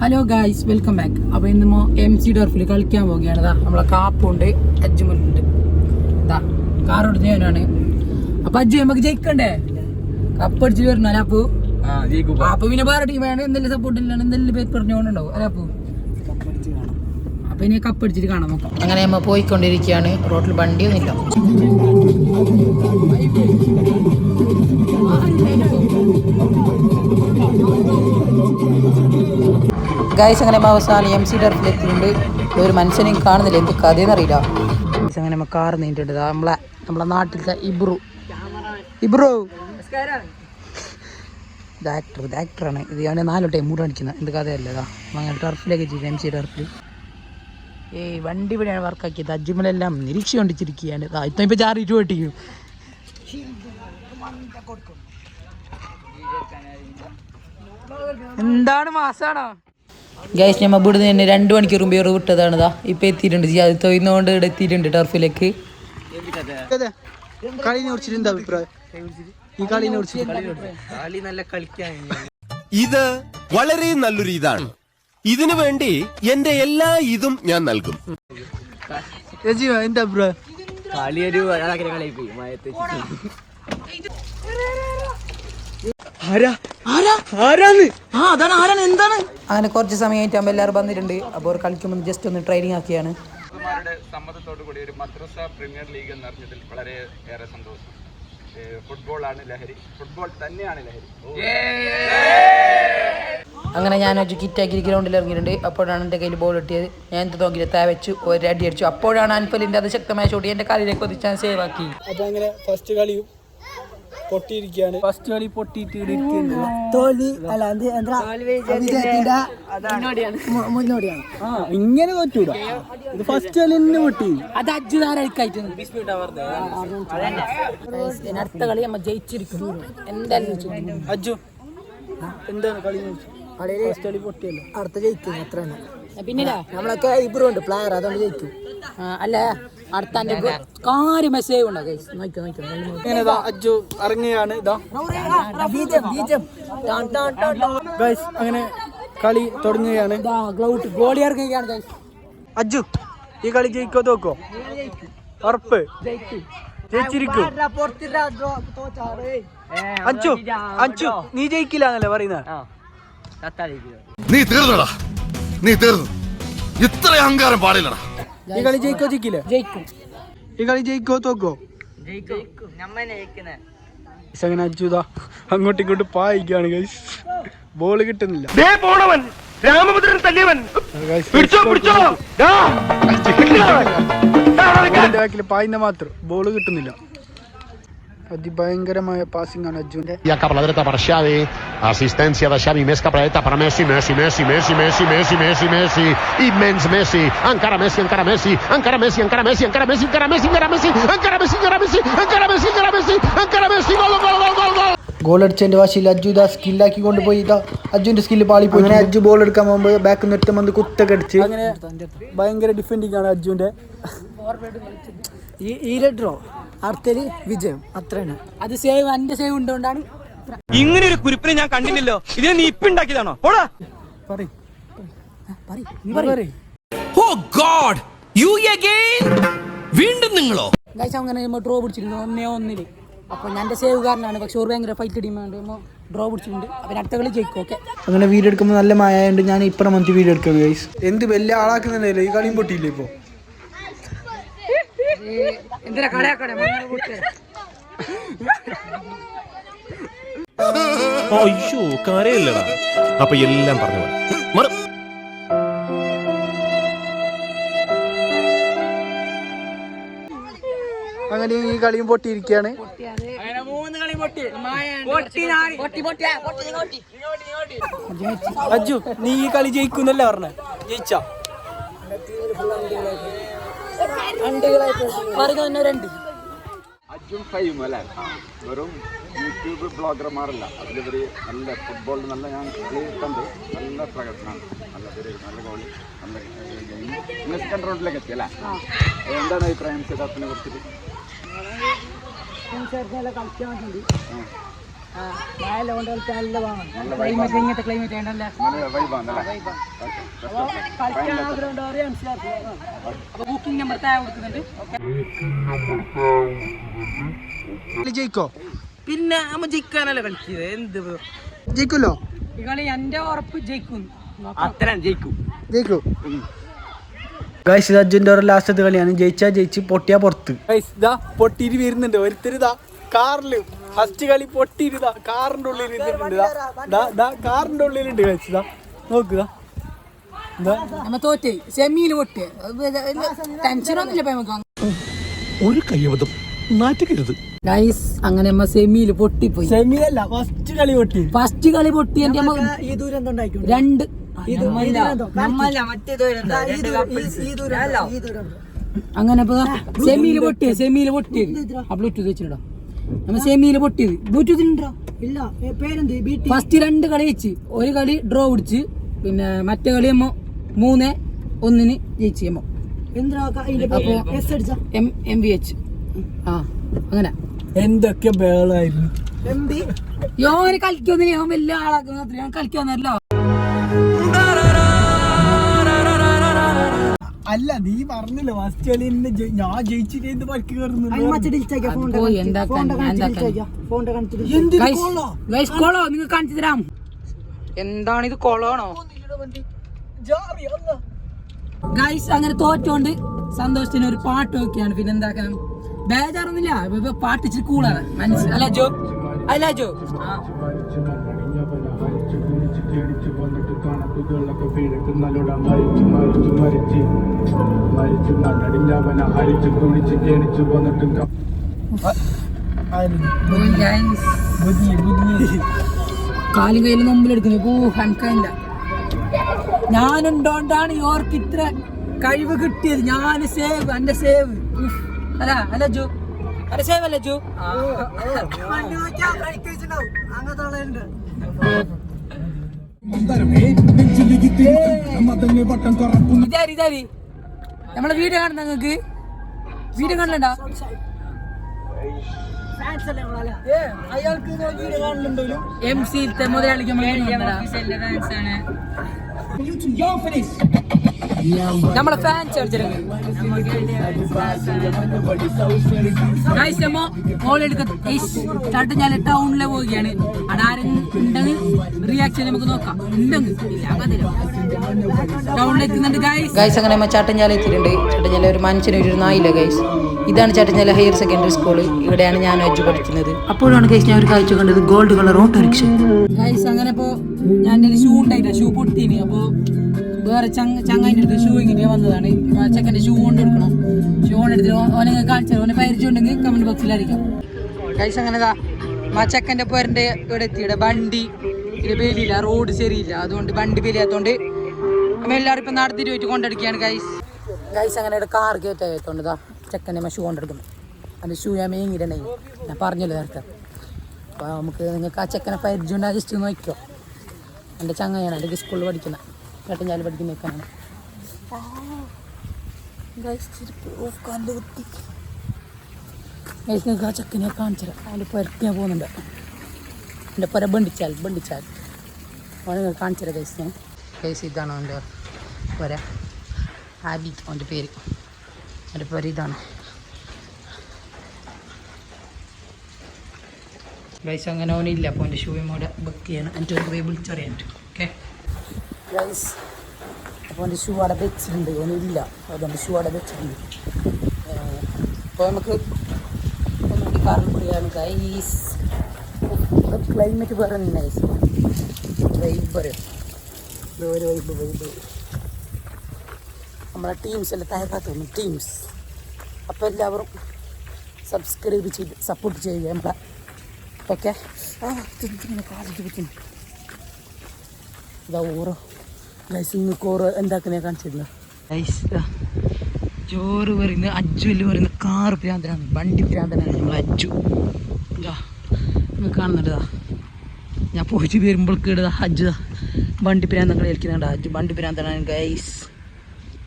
Hello guys welcome back അപ്പൊ ഇന്ന് M C ഡോർഫിൽ കളിക്കാൻ പോവുകയാണ്. ഇതാ നമ്മളെ കാപ്പുണ്ട് അജ്മുലുണ്ട് ഇതാ കാർ ഓടിച്ചവനാണ് അപ്പൊ അജ്ജു നമുക്ക് ജയിക്കണ്ടേ? കപ്പ് അടിച്ചിട്ട് വരണം അല്ല അപ്പു? അപ്പൊ പിന്നെ വേറെ ടീമാണ് എന്തെങ്കിലും സപ്പോർട്ട് ഇല്ലാണ് എന്തെങ്കിലും പേര് പറഞ്ഞുകൊണ്ടുണ്ടാവും അല്ല അപ്പു? അപ്പൊ ഇനി കപ്പ് അടിച്ചിട്ട് കാണാം നോക്കാം. അങ്ങനെ നമ്മൾ പോയിക്കൊണ്ടിരിക്കുകയാണ്. റോഡിൽ വണ്ടിയൊന്നുമില്ല. ഗൈസ് അങ്ങനെ അവസാനം എം സി ടർഫിലെത്തിയിട്ടുണ്ട്. ഒരു മനുഷ്യനെയും കാണുന്നില്ല. എന്ത് കഥയെന്ന് അറിയില്ല അങ്ങനെ നമ്മൾ കാർ നീണ്ടിട്ട് നമ്മളെ നമ്മളെ നാട്ടിലത്തെ ഇബ്രു. ഇബ്രു. ഇത് ആക്ടർ ഇത് ആക്ടറാണ് ഇത് ഞാൻ നാലോട്ടെ മൂട് അടിക്കുന്നത് എന്ത് കഥയല്ല അങ്ങനെ ടർഫിലേക്ക് ചെയ്തു എം സി ടർഫിൽ ഏയ് വണ്ടി ഇവിടെയാണ് വർക്കാക്കിയത് അജ്മലെല്ലാം നിരീക്ഷ കൊണ്ടിച്ചിരിക്കുകയാണ് ഇതാ ഇപ്പം ഇപ്പം ചാറിയിട്ട് പൊട്ടിക്കും എന്താണ് മാസാണോ? ഗൈസ് ഞമ്മ ഇവിടുന്ന് തന്നെ രണ്ട് മണിക്കൂർ മുമ്പ് ഇവർ വിട്ടതാണ് ഇതാ ഇപ്പൊ എത്തിയിട്ടുണ്ട്. അത് തൊയ്യുന്നോണ്ട് ഇവിടെ എത്തിയിട്ടുണ്ട് ടർഫിലേക്ക്. ഇത് വളരെ നല്ലൊരു ഇതാണ്. ഇതിനു വേണ്ടി എന്റെ എല്ലാ ഇതും ഞാൻ നൽകും. എന്താ അഭിപ്രായം? ഒരു കളി എന്താണ് അങ്ങനെ കുറച്ച് സമയമായിട്ട് അമ്മ എല്ലാവരും വന്നിട്ടുണ്ട്. അപ്പോൾ അവർ കളിക്കുമ്പോൾ ജസ്റ്റ് ഒന്ന് ട്രെയിനിങ് ആക്കിയാണ്. സമ്മതത്തോടു കൂടി ഒരു മദ്രസ പ്രീമിയർ ലീഗ് എന്നറിഞ്ഞതിൽ വളരെ ഏറെ സന്തോഷം. ലഹരി. ഫുട്ബോൾ തന്നെയാണ് ലഹരി. അങ്ങനെ ഞാൻ ഒരു കിറ്റാക്കി ഗ്രൗണ്ടിൽ ഇറങ്ങിയിട്ടുണ്ട്. അപ്പോഴാണ് എന്റെ കയ്യിൽ ബോൾ കിട്ടിയത്. ഞാൻ എന്ത് നോക്കിയിട്ട് താ വെച്ചു ഒരു അടി അടിച്ചു. അപ്പോഴാണ് അൻഫലിന്റെ അത് ശക്തമായ ഷോട്ട് എന്റെ കാലിലേക്ക് ഒതിച്ച് ഞാൻ സേവ് ആക്കി. അപ്പൊ അങ്ങനെ ഫസ്റ്റ് കളി പൊട്ടിയിരിക്കുകയാണ്. ഫസ്റ്റ് കളി പൊട്ടിയിട്ട് തോൽവി അല്ല മുന്നോടിയാണ്. ആ ഇങ്ങനെ തോറ്റൂടാ. ഇത് ഫസ്റ്റ് കളി തന്നെ പൊട്ടി. അത് അജ്ജുതാരായിട്ട് അടുത്ത കളി നമ്മ ജയിച്ചിരിക്കുന്നു. എന്തായാലും അജു അജ്ജു എന്താണ് കളി ഫസ്റ്റ് കളി പൊട്ടിയല്ലോ? അടുത്ത ജയിക്കും അത്ര തന്നെ പിന്നില്ല നമ്മളൊക്കെ ഇബ്രു ഉണ്ട് പ്ലെയർ അതുകൊണ്ട് ജയിക്കും. അല്ല അടുത്ത എന്റെ കാര്യം മെസ്സേജ് ഉണ്ടോ? നോക്കിയോ നല്ല ഇങ്ങനെ അജ്ജു ഇറങ്ങുകയാണ് ഇതാ. ഗൈസ് അങ്ങനെ കളി തുടങ്ങുകയാണ്. ഗോളി ഇറങ്ങുകയാണ് അജ്ജു ഈ കളി ജയിക്കോ തോക്കോ? ഉറപ്പ്. ജയിച്ചിരിക്കും. അഞ്ചു അഞ്ചു നീ ജയിക്കില്ല എന്നല്ലേ പറയുന്നത് നീ തീർന്നടാ. നീ തീർന്നു. ഇത്ര അഹങ്കാരം പാടില്ലടാ. ഈ കളി ജയിക്കോ ജയിക്കില്ലേ? ജയിക്കും. ഈ കളി ജയിക്കോ തോക്കോ? അങ്ങനെ അജ്ജുതാ അങ്ങോട്ടും ഇങ്ങോട്ടും പായിക്കാണ് ഗൈസ് ബോൾ കിട്ടുന്നില്ല. രാമഭദ്രൻ തല്ലിയവൻ. പിടിച്ചോ ബാക്കിൽ മാത്രം. ബോൾ കിട്ടുന്നില്ല. അതിഭയങ്കരമായ പാസിംഗ് ആണ് അജ്ജുവിന്റെ I cap a la dreta per Xavi. Assistència de Xavi més cap a la dreta per Messi, Messi, Messi, Messi, Messi, Messi, Messi, Messi. Immens Messi. Encara Messi, encara Messi. Encara Messi, encara Messi, encara Messi, encara Messi, encara Messi. Encara Messi, encara Messi. Encara Messi, encara Messi. Encara Messi. Gol, gol, gol, gol, gol. Goal അടിച്ചതിന്റെ വാശിയിൽ അജ്ജു ഇതാ സ്കില്ലാക്കി കൊണ്ടുപോയി ഇതാ അജ്ജുവിന്റെ skill പാളി പോയി അങ്ങനെ Ajju ball എടുക്കാൻ പോകുമ്പോൾ ബാക്ക് നിർത്തം വന്ന് കുത്തൊക്കെ അടിച്ച് അങ്ങനെ ഭയങ്കര ഡിഫെൻഡിങ് ആണ് അജ്ജുവിന്റെ ഈ ഈ ഡ്രോ അടുത്തൽ വിജയം. അത്രയാണ് അത് സേവ് എന്റെ സേവ് ഉണ്ടോണ്ടാണ്. ഇങ്ങനെ ഒരു കുരിപ്പിനെ ഞാൻ കണ്ടില്ലല്ലോ. ഇതിനെ നീ ഇപ്പിണ്ടാക്കിയതാണോ ഓ ഗോഡ് യു അഗൈൻ വീണ്ടും നിങ്ങളോ? ഗൈസ് അങ്ങനെ ഡ്രോ പിടിച്ചിട്ടുണ്ട് ഒന്നേ ഒന്നിൽ. അപ്പോൾ ഞാൻ എന്റെ സേവ് കാരനാണ്. പക്ഷെ ഒരു ഭയങ്കര ഫൈറ്റ് ടീമാണ് ഡ്രോ പിടിച്ചിട്ടുണ്ട്. അപ്പം അടുത്ത കളി ജയിക്കും ഓക്കെ അങ്ങനെ വീഡിയോ എടുക്കുമ്പോൾ നല്ല മായയുണ്ട് ഞാൻ ഇപ്പുറം വന്നിട്ട് വീഡിയോ എടുക്കുന്നത് ഗൈസ് എന്ത് വലിയ ആളാക്കുന്നുണ്ടല്ലോ. ഈ കളിയും പൊട്ടിയില്ലേ ഇപ്പൊ? എന്തിനാ കളയാക്കണേ അയ്യോ കരയില്ലടാ. അപ്പൊ എല്ലാം പറഞ്ഞു പോലെ. മറു. അങ്ങനെ ഈ കളിയും പൊട്ടിയിരിക്കുകയാണ്. അജു നീ ഈ കളി ജയിക്കുന്നല്ലേ പറഞ്ഞ? ജയിച്ച. അർജുൻ ഫൈവും അല്ലേ? വെറും യൂട്യൂബ് ബ്ലോഗർമാരല്ല. അതിലിവര് നല്ല ഫുട്ബോളിൽ നല്ല ഞാൻ കളിയിട്ടുണ്ട് കണ്ട്. നല്ല പ്രകടനമാണ്. നല്ല പേര് നല്ല ഗോളി നല്ല ഗെയിം ഇന്ന് സെക്കൻഡ് റൗണ്ടിലേക്ക് എത്തി അല്ലേ? എന്താണ് അഭിപ്രായം സിദ്ധാർത്ഥിനെ കുറിച്ചിട്ട്? മഴയെല്ലാം കൊണ്ട് നല്ല വേണം. ക്ലൈമറ്റ് ഇങ്ങനത്തെ ക്ലൈമറ്റ് ആണല്ലേ നല്ല വൈബാണല്ലേ കളിക്കാൻ ആഗ്രഹം അറിയാം അപ്പൊ ബുക്കിംഗ് നമ്പർ താഴെ കൊടുക്കുന്നുണ്ട്. Okay. ജയിക്കോ? പിന്നെ നമ്മ ജയിക്കാനല്ലേ കളിക്കുന്നത് എന്ത് ജയിക്കുമല്ലോ? ഈ കളി എന്റെ ഉറപ്പ് ജയിക്കും. അത്ര ജയിക്കും. ജയിക്കൂ. ഗൈസ് ഇത് അർജുന്റെ ഒരു ലാസ്റ്റത്തെ കളിയാണ്. ജയിച്ചാ ജയിച്ച് പൊട്ടിയാ പുറത്ത്. ഗൈസ് ഇതാ പൊട്ടിയിട്ട് വരുന്നുണ്ട്. ഒരുത്തരിതാ കാറിൽ ഫസ്റ്റ് കളി പൊട്ടിയിരുതാ കാറിന്റെ ഉള്ളിൽ ഇരുന്നിട്ടുണ്ട്. ദാ, ദാ ദാ. കാറിന്റെ ഉള്ളിലുണ്ട് ഇതാ നോക്കുക തോറ്റ്. സെമിയിൽ പൊട്ട്. ടെൻഷനൊന്നുമില്ല ഒരു കയ്യബദ്ധം. നാറ്റിക്കരുത് ഗൈസ് അങ്ങനെ നമ്മ സെമിയിൽ പൊട്ടിപ്പോയി. സെമിയല്ല ഫസ്റ്റ് കളി പൊട്ടി. ഫസ്റ്റ് കളി പൊട്ടി എന്റെ നമ്മ ഈ ദൂരം രണ്ട്. അങ്ങനെ സെമിയിൽ പൊട്ടി സെമിയിൽ പൊട്ടിയത് ആ ബ്ലൂടൂത്ത് വെച്ചിട്ടോ നമ്മ സെമിയിൽ പൊട്ടിയത് ബ്ലൂടൂത്ത് ഉണ്ടോ? ഇല്ല പേരെന്ത്? ഫസ്റ്റ് രണ്ട് കളി വെച്ച് ഒരു കളി ഡ്രോ പിടിച്ച്. പിന്നെ മറ്റേ കളി നമ്മ മൂന്ന് ഒന്നിന് ജയിച്ചു നമ്മ. അപ്പോ എം എം വി എച്ച് ആ അങ്ങനെ. എന്തൊക്കെ ബേളായിരുന്നു യോന് കളിക്കൊന്നില്ല. ഞാൻ വലിയ ആളാക്കുന്ന ഞാൻ കളിക്കാന്നല്ലോ അല്ല നീ പറഞ്ഞില്ല ഫസ്റ്റ് കളി ഞാൻ ജയിച്ചിട്ട് എന്ത് പരിക്ക് എന്താക്കാൻ, എന്താക്കാൻ? നിങ്ങൾ കാണിച്ചു തരാം. എന്താണ് ഇത് കൊളോണോ ഗൈസ് അങ്ങനെ തോറ്റോണ്ട് സന്തോഷത്തിന് ഒരു പാട്ട് ഒക്കെയാണ് പിന്നെ എന്താക്കാം? ബേജാറൊന്നുമില്ല പാട്ട് ഇച്ചിരി കൂളാണ് മനസ്സിൽ അല്ല ജോ അല്ല ജോ ആ. പോയി വന്നിട്ട് കാലും കയ്യിലും മുമ്പിലെടുക്കുന്നത് പൂ ഹൻകല്ല ഞാനുണ്ടോണ്ടാണ് ഇവർക്ക് ഇത്ര കഴിവ് കിട്ടിയത്. ഞാൻ സേവ് എന്റെ സേവ്. അല്ല അല്ല ജു. അല്ല സേവ് അല്ല ജു. അങ്ങനത്തെ ഇതാരി ഇതാരി നമ്മളെ വീഡിയോ കാണുന്ന നിങ്ങൾക്ക്? വീഡിയോ കാണലുണ്ടോ എം സി മുതലാളിക്ക് നമ്മളെ ഫാൻസ് ചട്ടഞ്ഞാൽ ടൗണിലെ പോവുകയാണ്. റിയാക്ഷൻ നമുക്ക് നോക്കാം. ഉണ്ടെങ്കിൽ എത്തുന്നുണ്ട് ഗൈസ് ഗൈസ് അങ്ങനെ നമ്മൾ ചട്ടഞ്ഞാല എത്തിയിട്ടുണ്ട്. ചാട്ടഞ്ചാല ഒരു മനുഷ്യന് ഒരു നായില്ല ഗൈസ് ഇതാണ് ചാട്ടഞ്ചാല ഹയർ സെക്കൻഡറി സ്കൂൾ ഇവിടെയാണ് ഞാൻ വെച്ച് പഠിക്കുന്നത്. അപ്പോഴാണ് ഗൈസ് ഞാൻ ഒരു കാഴ്ച കണ്ടത് ഗോൾഡ് കളർ ഓട്ടോറിക്ഷ ഗൈസ് അങ്ങനെ ഇപ്പോ ഞാൻ ഷൂ ഉണ്ടായില്ല. ഷൂ പൊട്ടീനി അപ്പോ വേറെ ചങ്ങ ചങ്ങാന്റെ അടുത്ത് ഷൂ ഇങ്ങനെ വന്നതാണ്. ചെക്കന്റെ ഷൂ കൊണ്ട് എടുക്കണം ഷൂ കൊണ്ട് എടുത്തിട്ട് ഓനെ കാണിച്ചു ഓനെ പരിചയമുണ്ടെങ്കിൽ കമന്റ് ബോക്സിൽ അറിയിക്കാം ഗൈസ് അങ്ങനെ ആ ചെക്കന്റെ പേരന്റെ ഇവിടെ എത്തിയുടെ. വണ്ടി. ഇത് ബലിയില്ല റോഡ് ശരിയില്ല. അതുകൊണ്ട് വണ്ടി ബലിയാത്തോണ്ട് നമ്മ എല്ലാരും ഇപ്പം നടത്തിട്ട് പോയിട്ട് കൊണ്ടെടുക്കുകയാണ് ഗൈസ് ഗൈസ് അങ്ങനെ കാർ കയറ്റാത്തോണ്ട് ഇതാ ചെക്കന്റെ ഷൂ കൊണ്ടെടുക്കുന്നു. അത് ഷൂ ഞാൻ മേങ്ങിയിട്ടുണ്ടായി ഞാൻ പറഞ്ഞല്ലോ നേരത്തെ. അപ്പോൾ നമുക്ക് നിങ്ങൾക്ക് ആ ചെക്കനെ പരിചയം ഉണ്ടാ ജസ്റ്റ് നോക്കിക്കോ. എന്റെ ചങ്ങയാണ് എന്റെ സ്കൂളിൽ പഠിക്കുന്ന. കേട്ടഞ്ഞാൽ പഠിക്കുന്ന നിൽക്കാനാണ്. നിങ്ങൾക്ക് ആ ചെക്കനെ കാണിച്ചത് അവന്റെ പരിക്ക് ഞാൻ പോകുന്നുണ്ട്. എന്റെ പുര ബണ്ടിച്ചാൽ ബണ്ടിച്ചാൽ ഓനെ കാണിച്ചത് കൈസ് ഞാൻ. ഗൈസ് ഇതാണ് അവന്റെ പുര. ആബി അവന്റെ പേര്. അവന്റെ പുര ഇതാണ്. ഗൈസ് അങ്ങനെ അവനില്ല അപ്പോൾ എന്റെ ഷൂയും കൂടെ ബുക്ക് ചെയ്യണം. എന്റെ ഒരു പോയി വിളിച്ചറിയാൻ ഓക്കെ ഗൈസ് അപ്പോൾ എന്റെ ഷൂ അവിടെ വെച്ചിട്ടുണ്ട്. അവനില്ല അതുകൊണ്ട് ഷൂ അവിടെ വെച്ചിട്ടുണ്ട്. അപ്പോൾ നമുക്ക് ഒന്നുകൂടി കാറിൽ കൂടിയാണ് ഗൈസ് ക്ലൈമറ്റ് വേറെ തന്നെ. ഗൈസ് വൈബ് വൈബ് നമ്മളെ ടീംസ് എല്ലാം തയ്യാറാക്കുന്നു ടീംസ് അപ്പോൾ എല്ലാവരും സബ്സ്ക്രൈബ് ചെയ്ത് സപ്പോർട്ട് ചെയ്യുക നമ്മളെ. ഓക്കെ ആ ഇങ്ങനെ കാലിട്ട് പറ്റുന്നു ഇതാ ഓറോ. ഗൈസ് നിങ്ങൾക്ക് ഓരോ എന്താക്കുന്നേ കാണിച്ചിരുന്നു? ഗൈസ് ചോറ് പറയുന്നത് അജ്ജു അല്ലേ പറയുന്നത് കാറ് ഭ്രാന്തനാണ്. വണ്ടി ഭ്രാന്തനാണ് നമ്മളെ അജ്ജു. നിങ്ങൾ കാണുന്നുണ്ടതാ ഞാൻ പോയിട്ട് വരുമ്പോഴേക്ക് ഇടുക അജ്ജു ദാ വണ്ടി ഭ്രാന്തങ്ങൾ കളിക്കുന്നുണ്ട് അജ്ജു വണ്ടി ഭ്രാന്തനാണ് ഗൈസ്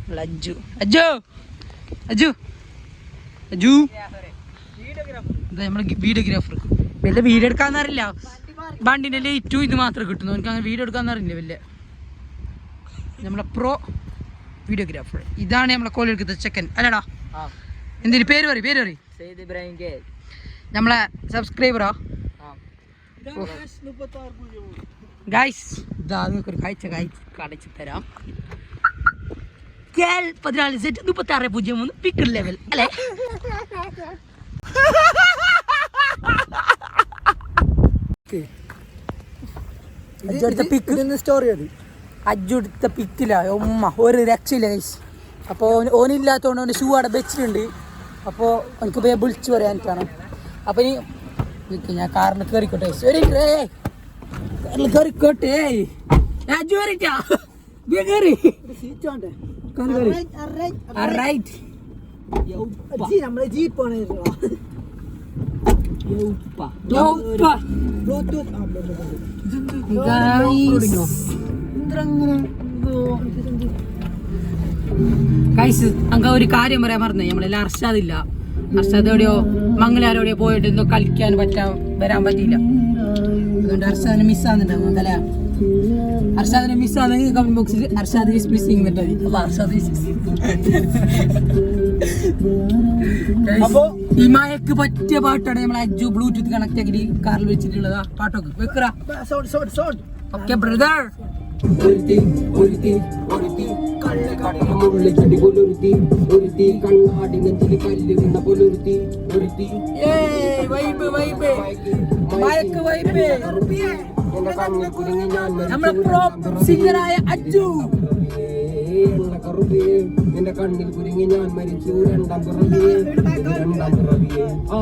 നമ്മൾ അജ്ജു അജ്ജു അജ്ജു ഇതാ നമ്മളെ വീഡിയോഗ്രാഫർ. വല്ല വീഡിയോ എടുക്കാന്നറിയില്ല വണ്ടിന്റെ ലൈറ്റും ഇത് മാത്രമേ കിട്ടുന്നു. എനിക്ക് അങ്ങനെ വീഡിയോ എടുക്കാന്നറിയില്ല വല്ല. നമ്മളെ പ്രോ വീഡിയോഗ്രാഫർ. ഇതാണ് നമ്മളെ കോലി എടുക്കുന്നത് ചെക്കൻ. അല്ലടാ. എന്തിന്? പേര് പറയും പേര് പറയും. നമ്മളെ സബ്സ്ക്രൈബറാ ഗൈസ് ഇതാ നിങ്ങൾക്ക് ഒരു കാഴ്ച കാഴ്ച കാണിച്ചു തരാം. പതിനാല് സെറ്റ് മുപ്പത്തി ആറ് പൂജ്യം മൂന്ന് പിക്കർ ലെവൽ അല്ലേ? അജ്ജെടുത്ത പിക്കില്ല ഉമ്മ ഒരു രക്ഷയില്ല ഗൈസ് അപ്പോൾ ഓനില്ലാത്തതുകൊണ്ട് അവന് ഷൂ അവിടെ വെച്ചിട്ടുണ്ട്. അപ്പോൾ എനിക്ക് പോയി വിളിച്ചു പറയാനിട്ടാണ് അപ്പോൾ ഇനി ഞാൻ കാറിൽ കയറിക്കോട്ടെ. കാറിൽ കയറിക്കോട്ടെ കയറിട്ടാ കയറി നമ്മളെ ജീപ്പാണ് അങ്ങ് ഒരു കാര്യം പറയാൻ മറന്നേ. നമ്മളെല്ലാം അർഷാദില്ല. അർഷാദ് എവിടെയോ മംഗലാരോടെയോ പോയിട്ട് എന്തോ കളിക്കാൻ പറ്റാൻ വരാൻ പറ്റിയില്ല. അതുകൊണ്ട് അർഷാദിന് മിസ്സാകുന്നുണ്ടാവും അല്ലേ? അർഷാദിനെ മിസ്സാണെങ്കിൽ കമന്റ് ബോക്സിൽ അർഷാദ് ഈസ് മിസ്സിംഗ് എന്നിട്ട് അപ്പൊ അർഷാദ് ഈസ്. Guys, ഈ പറ്റിയ പാട്ടാണ് നമ്മൾ അജു ബ്ലൂടൂത്ത് കണക്ട് ആക്കി കാറിൽ വെച്ചിട്ടുള്ളതാ. പാട്ടൊക്കെ വെക്കറ നിന്റെ കണ്ണിൽ കുരുങ്ങി ഞാൻ മരിച്ചു രണ്ടാം പിറവിയെ രണ്ടാം പിറവിയെ ആ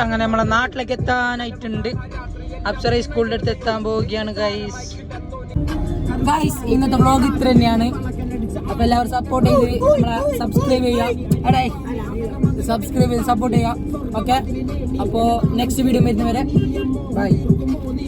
അങ്ങനെ നമ്മളെ നാട്ടിലേക്ക് എത്താനായിട്ടുണ്ട്. അപ്സര സ്കൂളിന്റെ അടുത്ത് എത്താൻ പോവുകയാണ് ഗൈസ് ഗൈസ് ഇന്നത്തെ വ്ളോഗ് ഇത്ര തന്നെയാണ്. അപ്പൊ എല്ലാവരും സപ്പോർട്ട് ചെയ്ത് സബ്സ്ക്രൈബ് ചെയ്യുക. സബ്സ്ക്രൈബ് ചെയ്ത് സപ്പോർട്ട് ചെയ്യുക. ഓക്കെ അപ്പോൾ നെക്സ്റ്റ് വീഡിയോ വരുന്നവരെ ബൈ